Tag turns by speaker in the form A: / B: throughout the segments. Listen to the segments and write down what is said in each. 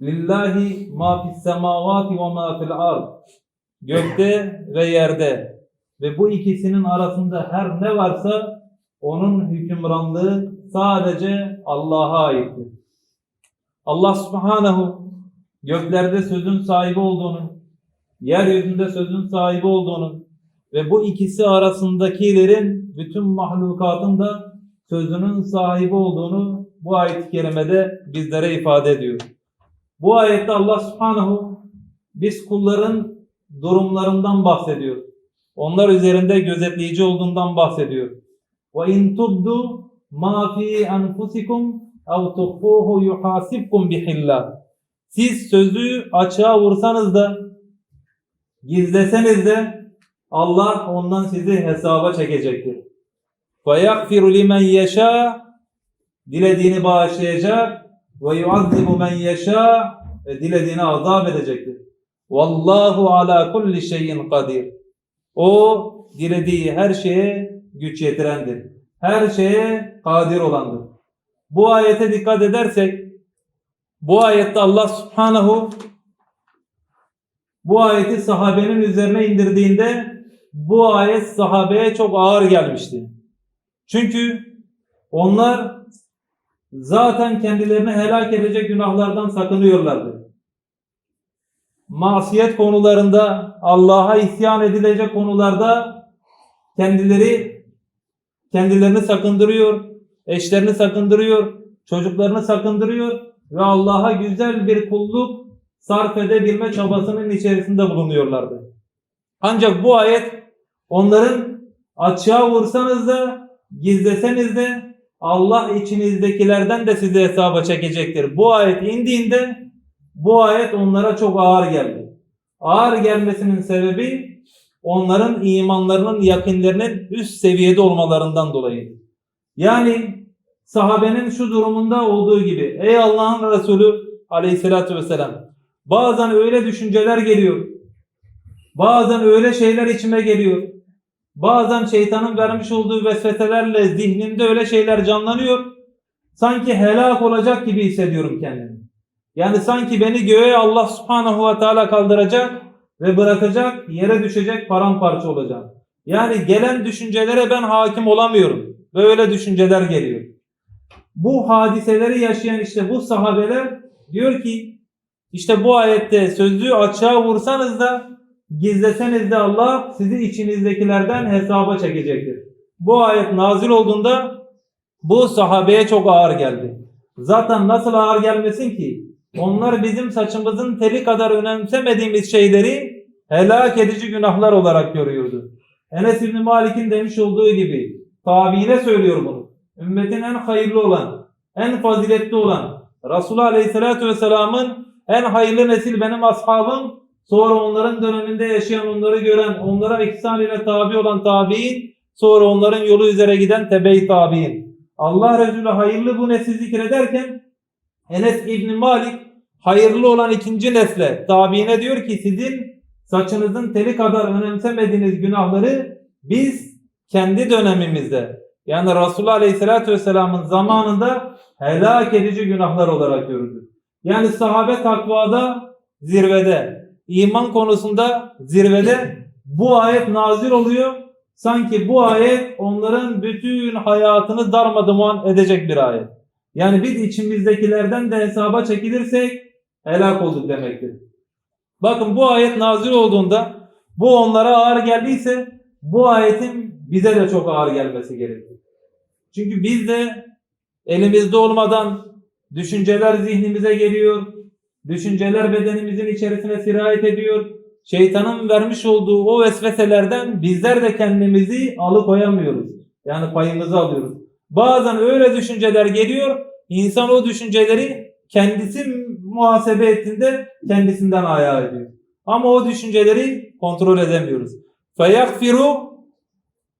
A: Lillahi ma fis semavati ve ma fil ard. Gökte ve yerde ve bu ikisinin arasında her ne varsa onun hükümranlığı sadece Allah'a aittir. Allah subhanahu göklerde sözün sahibi olduğunu, yeryüzünde sözün sahibi olduğunu ve bu ikisi arasındakilerin bütün mahlukatın da sözünün sahibi olduğunu bu ayet-i kerimede bizlere ifade ediyor. Bu ayette Allah subhanahu biz kulların durumlarından bahsediyor. Onlar üzerinde gözetleyici olduğundan bahsediyor. Ve in tubdu ma fi enfusikum ev tuhfuhu yuhasibkum bihillah. Siz sözü açığa vursanız da gizleseniz de Allah ondan sizi hesaba çekecektir. Ve yakfiru limen yeşâ dilediğini bağışlayacak ve yuazzibu men yeşâ ve dilediğini azap edecektir. Vallahu ala kulli şeyin kadir. O dilediği her şeye güç yetirendir. Her şeye kadir olandır. Bu ayete dikkat edersek bu ayette Allah subhanahu bu ayeti sahabenin üzerine indirdiğinde bu ayet sahabeye çok ağır gelmişti. Çünkü onlar zaten kendilerini helak edecek günahlardan sakınıyorlardı. Masiyet konularında, Allah'a isyan edilecek konularda kendileri kendilerini sakındırıyor, eşlerini sakındırıyor, çocuklarını sakındırıyor ve Allah'a güzel bir kulluk sarf edebilme çabasının içerisinde bulunuyorlardı. Ancak bu ayet onların açığa vursanız da gizleseniz de Allah içinizdekilerden de sizi hesaba çekecektir. Bu ayet indiğinde bu ayet onlara çok ağır geldi. Ağır gelmesinin sebebi onların imanlarının yakınlarının üst seviyede olmalarından dolayı. Yani sahabenin şu durumunda olduğu gibi ey Allah'ın Resulü aleyhissalatü vesselam bazen öyle düşünceler geliyor. Bazen öyle şeyler içime geliyor. Bazen şeytanın vermiş olduğu vesveselerle zihnimde öyle şeyler canlanıyor. Sanki helak olacak gibi hissediyorum kendimi. Yani sanki beni göğe Allah subhanahu ve teala kaldıracak ve bırakacak, yere düşecek, paramparça olacağım. Yani gelen düşüncelere ben hakim olamıyorum. Böyle düşünceler geliyor. Bu hadiseleri yaşayan işte bu sahabeler diyor ki işte bu ayette sözlüğü açığa vursanız da gizleseniz de Allah sizi içinizdekilerden hesaba çekecektir. Bu ayet nazil olduğunda bu sahabeye çok ağır geldi. Zaten nasıl ağır gelmesin ki? Onlar bizim saçımızın teli kadar önemsemediğimiz şeyleri helak edici günahlar olarak görüyordu. Enes İbni Malik'in demiş olduğu gibi tabiine söylüyor bunu. Ümmetin en hayırlı olan, en faziletli olan Resulullah Aleyhisselatü Vesselam'ın en hayırlı nesil benim ashabım Sonra onların döneminde yaşayan, onları gören, onlara ihsan ile tabi olan tabi'in, sonra onların yolu üzere giden tebe-i tabi'in. Allah Resulü hayırlı bu nesli zikrederken Enes İbni Malik hayırlı olan ikinci nesle tabiine diyor ki sizin saçınızın teli kadar önemsemediğiniz günahları biz kendi dönemimizde yani Resulullah Aleyhisselatü Vesselam'ın zamanında helak edici günahlar olarak gördük. Yani sahabe takvada zirvede, iman konusunda zirvede bu ayet nazil oluyor. Sanki bu ayet onların bütün hayatını darmadağın edecek bir ayet. Yani biz içimizdekilerden de hesaba çekilirsek helak olduk demektir. Bakın bu ayet nazil olduğunda bu onlara ağır geldiyse bu ayetin bize de çok ağır gelmesi gerekir. Çünkü biz de elimizde olmadan düşünceler zihnimize geliyor, Düşünceler bedenimizin içerisine sirayet ediyor. Şeytanın vermiş olduğu o vesveselerden bizler de kendimizi alıkoyamıyoruz. Yani payımızı alıyoruz. Bazen öyle düşünceler geliyor. İnsan o düşünceleri kendisi muhasebe ettiğinde kendisinden ayağa ediyor. Ama o düşünceleri kontrol edemiyoruz. فَيَغْفِرُ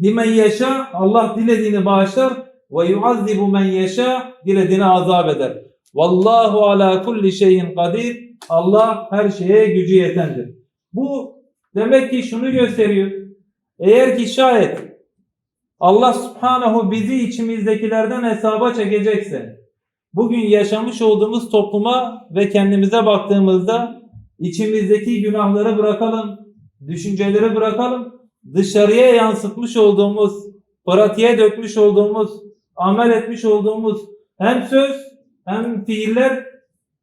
A: limen yeşâ Allah dilediğini bağışlar ve yuazzibu men yeşâ dilediğini azap eder. Vallahu ala kulli şeyin kadir. Allah her şeye gücü yetendir. Bu demek ki şunu gösteriyor. Eğer ki şayet Allah subhanahu bizi içimizdekilerden hesaba çekecekse bugün yaşamış olduğumuz topluma ve kendimize baktığımızda içimizdeki günahları bırakalım, düşünceleri bırakalım, dışarıya yansıtmış olduğumuz, pratiğe dökmüş olduğumuz, amel etmiş olduğumuz hem söz hem fiiller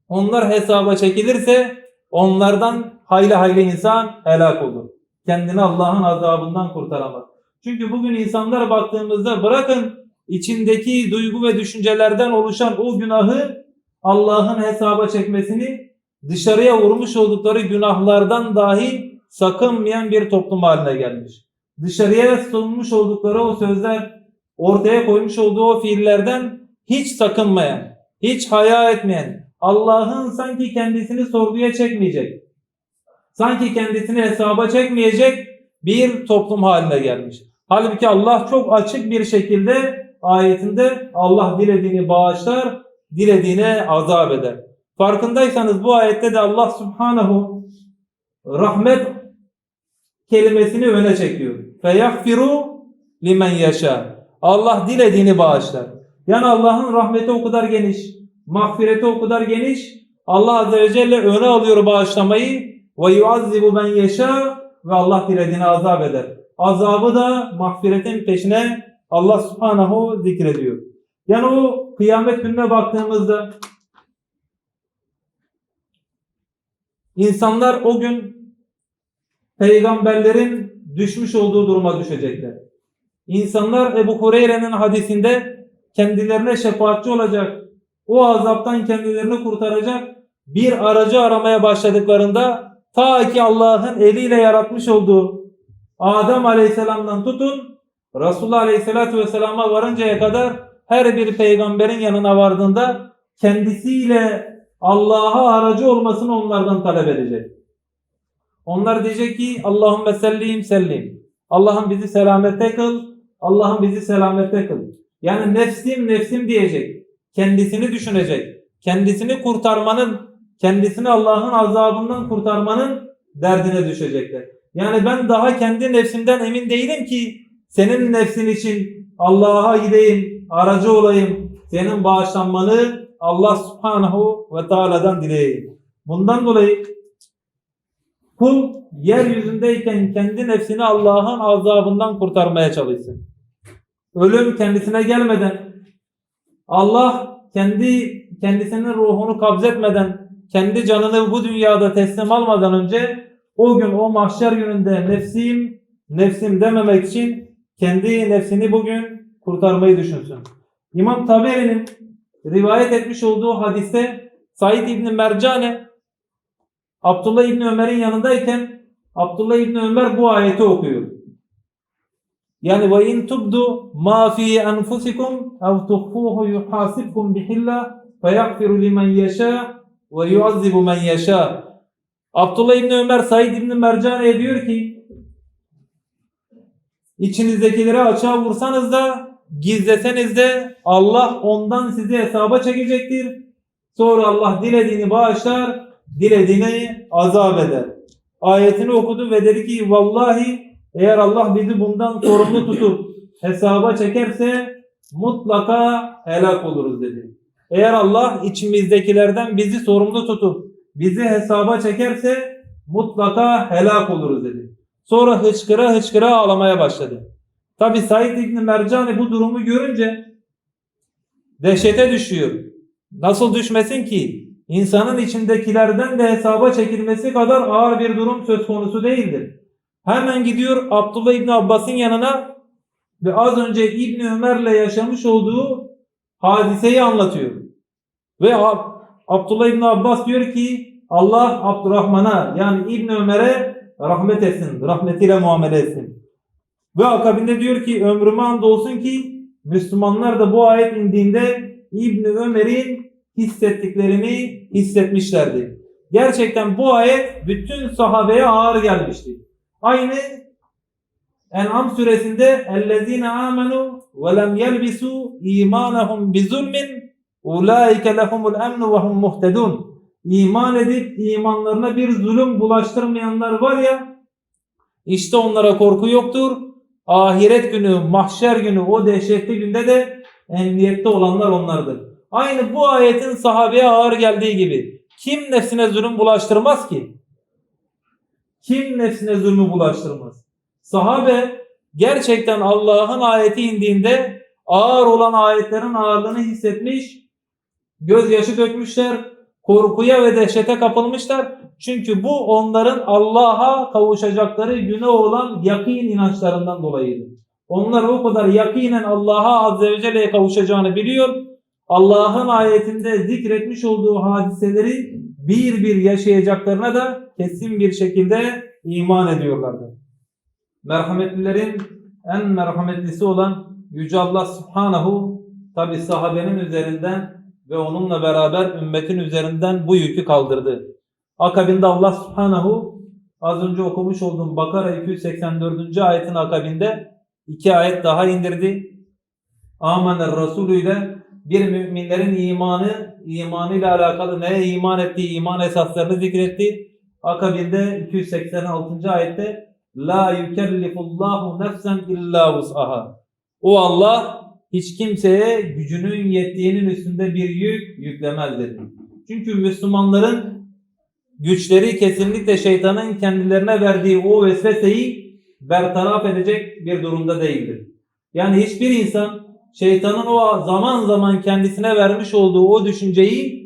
A: onlar hesaba çekilirse onlardan hayli hayli insan helak olur. Kendini Allah'ın azabından kurtaramaz. Çünkü bugün insanlara baktığımızda bırakın içindeki duygu ve düşüncelerden oluşan o günahı Allah'ın hesaba çekmesini dışarıya vurmuş oldukları günahlardan dahi sakınmayan bir toplum haline gelmiş. Dışarıya sunmuş oldukları o sözler, ortaya koymuş olduğu o fiillerden hiç sakınmayan, hiç haya etmeyen, Allah'ın sanki kendisini sorguya çekmeyecek, sanki kendisini hesaba çekmeyecek bir toplum haline gelmiş. Halbuki Allah çok açık bir şekilde ayetinde Allah dilediğini bağışlar, dilediğine azap eder. Farkındaysanız bu ayette de Allah Subhanahu rahmet kelimesini öne çekiyor. Feyagfiru limen yaşa. Allah dilediğini bağışlar. Yani Allah'ın rahmeti o kadar geniş, mağfireti o kadar geniş. Allah Azze ve Celle öne alıyor bağışlamayı ve yuazzibu men yaşa ve Allah dilediğini azap eder. Azabı da mağfiretin peşine Allah Subhanahu zikrediyor. Yani o kıyamet gününe baktığımızda insanlar o gün peygamberlerin düşmüş olduğu duruma düşecekler. İnsanlar Ebu Hureyre'nin hadisinde kendilerine şefaatçi olacak, o azaptan kendilerini kurtaracak bir aracı aramaya başladıklarında ta ki Allah'ın eliyle yaratmış olduğu Adem Aleyhisselam'dan tutun Resulullah Aleyhisselatü Vesselam'a varıncaya kadar her bir peygamberin yanına vardığında kendisiyle Allah'a aracı olmasını onlardan talep edecek. Onlar diyecek ki Allahümme sellim sellim. Allah'ım bizi selamette kıl. Allah'ım bizi selamette kıl. Yani nefsim nefsim diyecek. Kendisini düşünecek. Kendisini kurtarmanın, kendisini Allah'ın azabından kurtarmanın derdine düşecekler. Yani ben daha kendi nefsimden emin değilim ki senin nefsin için Allah'a gideyim, aracı olayım. Senin bağışlanmanı Allah subhanahu ve teala'dan dileyeyim. Bundan dolayı kul yeryüzündeyken kendi nefsini Allah'ın azabından kurtarmaya çalışsın. Ölüm kendisine gelmeden Allah kendi kendisinin ruhunu kabzetmeden kendi canını bu dünyada teslim almadan önce o gün o mahşer gününde nefsim nefsim dememek için kendi nefsini bugün kurtarmayı düşünsün. İmam Taberi'nin rivayet etmiş olduğu hadiste Said İbni Mercane Abdullah İbni Ömer'in yanındayken Abdullah İbni Ömer bu ayeti okuyor. Yani ve in tubdu ma fi enfusikum ev tuhfuhu yuhasibkum bihillah feyagfiru limen yasha ve yuazzibu men yasha. Abdullah İbni Ömer Said İbni Mercane'ye diyor ki İçinizdekileri açığa vursanız da gizleseniz de Allah ondan sizi hesaba çekecektir. Sonra Allah dilediğini bağışlar, dilediğini azap eder. Ayetini okudu ve dedi ki vallahi eğer Allah bizi bundan sorumlu tutup hesaba çekerse mutlaka helak oluruz dedi. Eğer Allah içimizdekilerden bizi sorumlu tutup bizi hesaba çekerse mutlaka helak oluruz dedi. Sonra hıçkıra hıçkıra ağlamaya başladı. Tabi Said İbni Mercani bu durumu görünce dehşete düşüyor. Nasıl düşmesin ki? İnsanın içindekilerden de hesaba çekilmesi kadar ağır bir durum söz konusu değildir. Hemen gidiyor Abdullah İbni Abbas'ın yanına ve az önce İbni Ömer'le yaşamış olduğu hadiseyi anlatıyor. Ve Abdullah İbni Abbas diyor ki Allah Abdurrahman'a yani İbni Ömer'e rahmet etsin, rahmetiyle muamele etsin. Ve akabinde diyor ki ömrüme andolsun ki Müslümanlar da bu ayet indiğinde İbni Ömer'in hissettiklerini hissetmişlerdi. Gerçekten bu ayet bütün sahabeye ağır gelmişti. Aynı En'am suresinde ellezine amenu ve lem yelbisu imanahum bi zulmin ulaike lehumul emnu ve hum muhtedun. İman edip imanlarına bir zulüm bulaştırmayanlar var ya işte onlara korku yoktur. Ahiret günü, mahşer günü o dehşetli günde de emniyette olanlar onlardır. Aynı bu ayetin sahabeye ağır geldiği gibi kim nefsine zulüm bulaştırmaz ki? Kim nefsine zulmü bulaştırmaz? Sahabe gerçekten Allah'ın ayeti indiğinde ağır olan ayetlerin ağırlığını hissetmiş, gözyaşı dökmüşler, korkuya ve dehşete kapılmışlar. Çünkü bu onların Allah'a kavuşacakları güne olan yakin inançlarından dolayıydı. Onlar o kadar yakinen Allah'a Azze ve Celle'ye kavuşacağını biliyor. Allah'ın ayetinde zikretmiş olduğu hadiseleri bir bir yaşayacaklarına da kesin bir şekilde iman ediyorlardı. Merhametlilerin en merhametlisi olan Yüce Allah Subhanahu tabi sahabenin üzerinden ve onunla beraber ümmetin üzerinden bu yükü kaldırdı. Akabinde Allah Subhanahu az önce okumuş olduğum Bakara 284. ayetin akabinde iki ayet daha indirdi. Amener Resulü ile bir müminlerin imanı, imanıyla alakalı neye iman ettiği iman esaslarını zikretti. Akabinde 286. ayette La yükellifullahu nefsen illa vus'aha. O Allah hiç kimseye gücünün yettiğinin üstünde bir yük yüklemez dedi. Çünkü Müslümanların güçleri kesinlikle şeytanın kendilerine verdiği o vesveseyi bertaraf edecek bir durumda değildir. Yani hiçbir insan şeytanın o zaman zaman kendisine vermiş olduğu o düşünceyi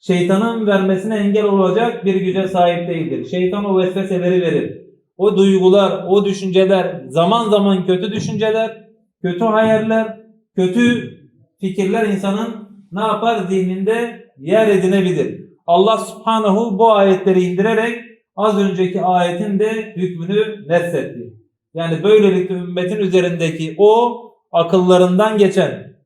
A: şeytanın vermesine engel olacak bir güce sahip değildir. Şeytan o vesveseleri verir. O duygular, o düşünceler, zaman zaman kötü düşünceler, kötü hayaller, kötü fikirler insanın ne yapar zihninde yer edinebilir. Allah subhanahu bu ayetleri indirerek az önceki ayetin de hükmünü nesletti. Yani böylelikle ümmetin üzerindeki o akıllarından geçen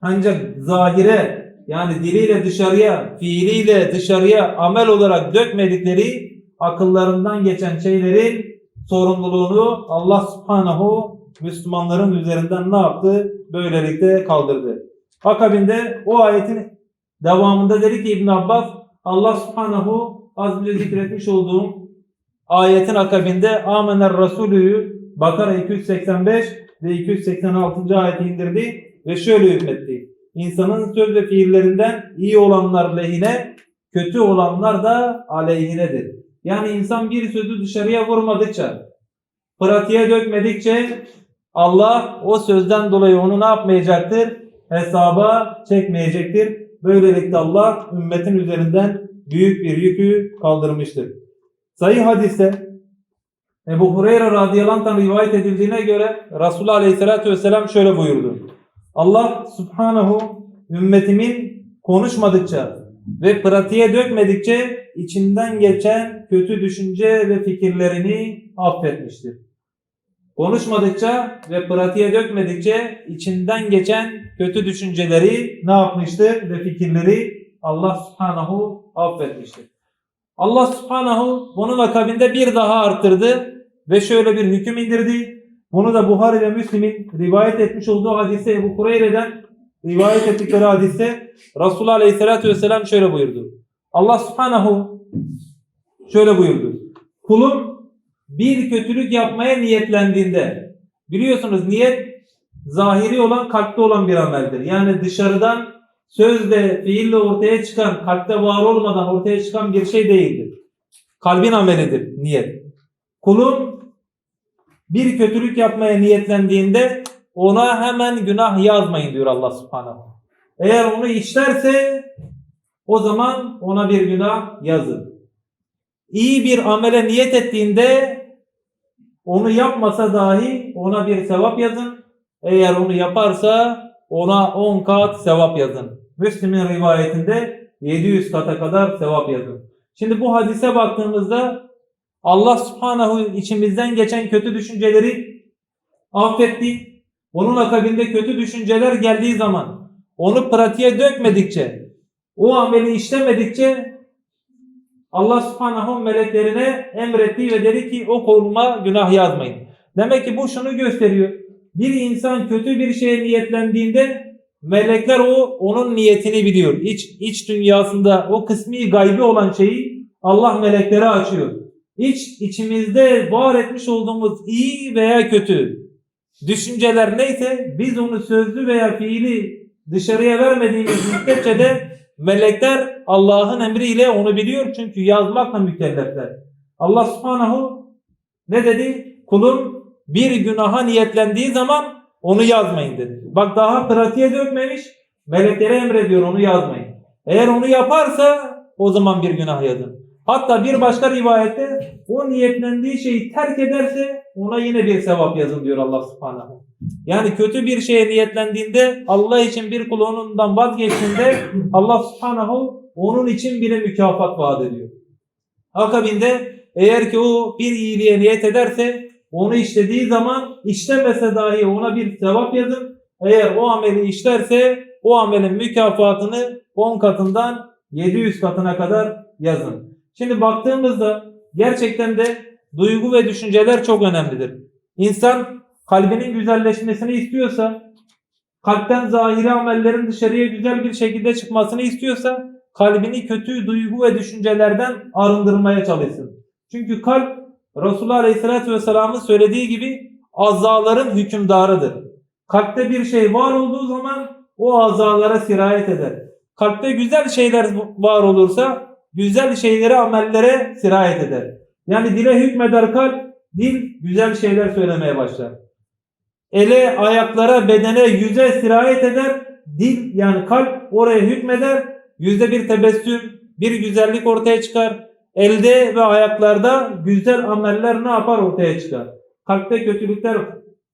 A: ancak zahire yani diliyle dışarıya, fiiliyle dışarıya amel olarak dökmedikleri akıllarından geçen şeylerin sorumluluğunu Allah subhanahu Müslümanların üzerinden ne yaptı? Böylelikle kaldırdı. Akabinde o ayetin devamında dedi ki İbn Abbas Allah subhanahu az önce zikretmiş olduğum ayetin akabinde Amener Resulü'yü Bakara 285 ve 286. ayeti indirdi ve şöyle hükmetti. İnsanın söz ve fiillerinden iyi olanlar lehine, kötü olanlar da aleyhinedir. Yani insan bir sözü dışarıya vurmadıkça, pratiğe dökmedikçe Allah o sözden dolayı onu ne yapmayacaktır? Hesaba çekmeyecektir. Böylelikle Allah ümmetin üzerinden büyük bir yükü kaldırmıştır. Sayı hadiste Ebu Hureyre radıyallahu rivayet edildiğine göre Resulullah aleyhissalatü vesselam şöyle buyurdu. Allah subhanahu ümmetimin konuşmadıkça ve pratiğe dökmedikçe içinden geçen kötü düşünce ve fikirlerini affetmiştir. Konuşmadıkça ve pratiğe dökmedikçe içinden geçen kötü düşünceleri ne yapmıştır ve fikirleri Allah subhanahu affetmiştir. Allah subhanahu bunun akabinde bir daha arttırdı ve şöyle bir hüküm indirdi. Bunu da Buhari ve Müslim'in rivayet etmiş olduğu hadise Ebu Kureyre'den rivayet ettikleri hadiste Resulullah Aleyhisselatü Vesselam şöyle buyurdu. Allah subhanahu şöyle buyurdu. Kulum bir kötülük yapmaya niyetlendiğinde biliyorsunuz niyet zahiri olan kalpte olan bir ameldir. Yani dışarıdan sözle, fiille ortaya çıkan, kalpte var olmadan ortaya çıkan bir şey değildir. Kalbin amelidir niyet. Kulum bir kötülük yapmaya niyetlendiğinde ona hemen günah yazmayın diyor Allah subhanahu. Eğer onu işlerse o zaman ona bir günah yazın. İyi bir amele niyet ettiğinde onu yapmasa dahi ona bir sevap yazın. Eğer onu yaparsa ona 10 kat sevap yazın. Müslim'in rivayetinde 700 kata kadar sevap yazın. Şimdi bu hadise baktığımızda Allah subhanahu içimizden geçen kötü düşünceleri affetti. Onun akabinde kötü düşünceler geldiği zaman onu pratiğe dökmedikçe, o ameli işlemedikçe Allah subhanahu meleklerine emretti ve dedi ki o koluma günah yazmayın. Demek ki bu şunu gösteriyor. Bir insan kötü bir şeye niyetlendiğinde melekler o onun niyetini biliyor. İç, iç dünyasında o kısmi gaybi olan şeyi Allah meleklere açıyor. İç içimizde var etmiş olduğumuz iyi veya kötü düşünceler neyse biz onu sözlü veya fiili dışarıya vermediğimiz müddetçe de melekler Allah'ın emriyle onu biliyor çünkü yazmakla mükellefler. Allah subhanahu ne dedi? Kulun bir günaha niyetlendiği zaman onu yazmayın dedi. Bak daha pratiğe dökmemiş. Meleklere emrediyor onu yazmayın. Eğer onu yaparsa o zaman bir günah yazın. Hatta bir başka rivayette o niyetlendiği şeyi terk ederse ona yine bir sevap yazın diyor Allah subhanahu. Yani kötü bir şeye niyetlendiğinde Allah için bir kul onundan vazgeçtiğinde Allah subhanahu onun için bile mükafat vaat ediyor. Akabinde eğer ki o bir iyiliğe niyet ederse onu işlediği zaman işlemese dahi ona bir sevap yazın. Eğer o ameli işlerse o amelin mükafatını 10 katından 700 katına kadar yazın. Şimdi baktığımızda gerçekten de duygu ve düşünceler çok önemlidir. İnsan kalbinin güzelleşmesini istiyorsa, kalpten zahiri amellerin dışarıya güzel bir şekilde çıkmasını istiyorsa, kalbini kötü duygu ve düşüncelerden arındırmaya çalışsın. Çünkü kalp Resulullah Aleyhisselatü Vesselam'ın söylediği gibi azaların hükümdarıdır. Kalpte bir şey var olduğu zaman o azalara sirayet eder. Kalpte güzel şeyler var olursa güzel şeylere, amellere sirayet eder. Yani dile hükmeder kalp, dil güzel şeyler söylemeye başlar. Ele, ayaklara, bedene, yüze sirayet eder. Dil yani kalp oraya hükmeder. Yüzde bir tebessüm, bir güzellik ortaya çıkar. Elde ve ayaklarda güzel ameller ne yapar ortaya çıkar. Kalpte kötülükler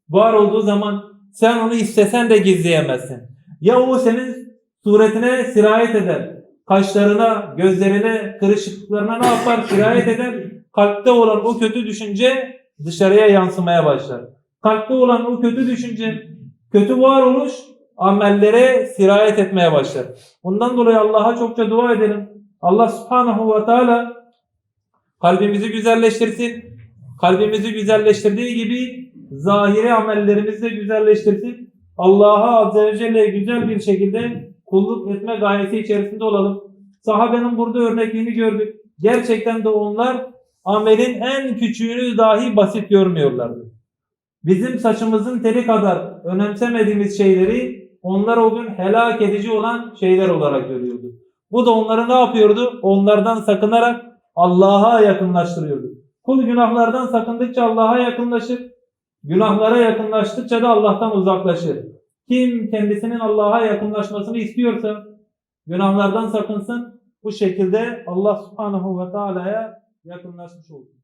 A: var olduğu zaman sen onu istesen de gizleyemezsin. Ya o senin suretine sirayet eder. Kaşlarına, gözlerine, kırışıklıklarına ne yapar? Sirayet eder. Kalpte olan o kötü düşünce dışarıya yansımaya başlar. Kalpte olan o kötü düşünce, kötü varoluş amellere sirayet etmeye başlar. Bundan dolayı Allah'a çokça dua edelim. Allah subhanahu ve teala kalbimizi güzelleştirsin. Kalbimizi güzelleştirdiği gibi zahiri amellerimizi de güzelleştirsin. Allah'a azze ve celle güzel bir şekilde kulluk etme gayesi içerisinde olalım. Sahabenin burada örnekliğini gördük. Gerçekten de onlar amelin en küçüğünü dahi basit görmüyorlardı. Bizim saçımızın teli kadar önemsemediğimiz şeyleri onlar o gün helak edici olan şeyler olarak görüyordu. Bu da onları ne yapıyordu? Onlardan sakınarak Allah'a yakınlaştırıyordu. Kul günahlardan sakındıkça Allah'a yakınlaşır. Günahlara yakınlaştıkça da Allah'tan uzaklaşır. Kim kendisinin Allah'a yakınlaşmasını istiyorsa günahlardan sakınsın. Bu şekilde Allah subhanahu ve teala'ya yakınlaşmış olur.